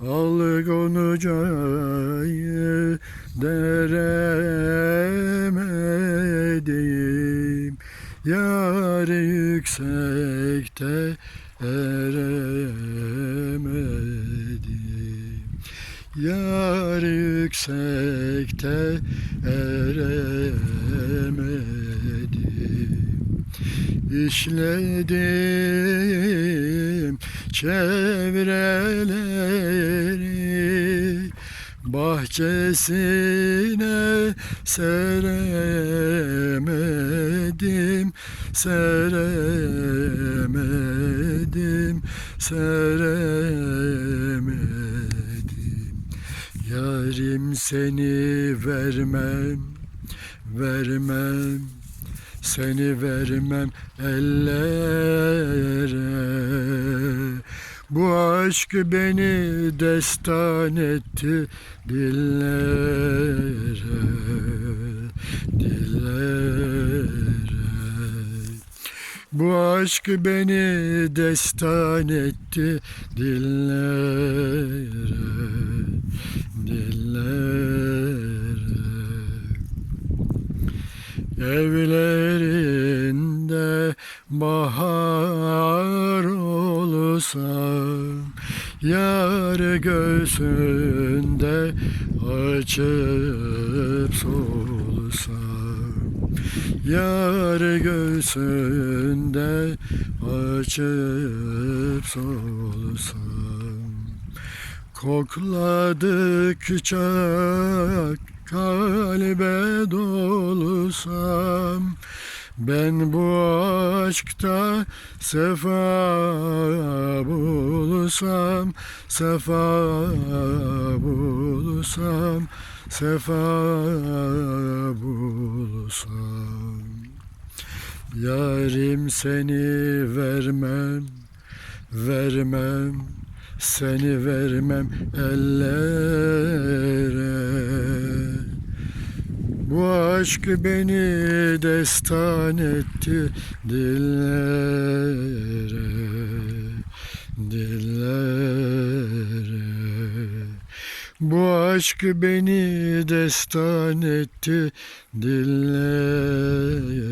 Al Gonuca'yı deremedim. Yar yüksekte eremedim. Yar yüksekte eremedim İşledim çevreleri Bahçesine seremedim, seremedim, seremedim. Yarim seni vermem, vermem, seni vermem ellere. Bu aşk beni destan etti dillere, dillere. Bu aşk beni destan etti dillere, dillere. Evlerinde bahar olsam Yar göğsünde açıp solsam Yar göğsünde açıp solsam Kokladıkça ben bu aşkta sefa bulsam, sefa bulsam, sefa bulsam. Yarim seni vermem, vermem, seni vermem ellere. Bu aşk beni destan etti dillere, dillere. Bu aşk beni destan etti dillere,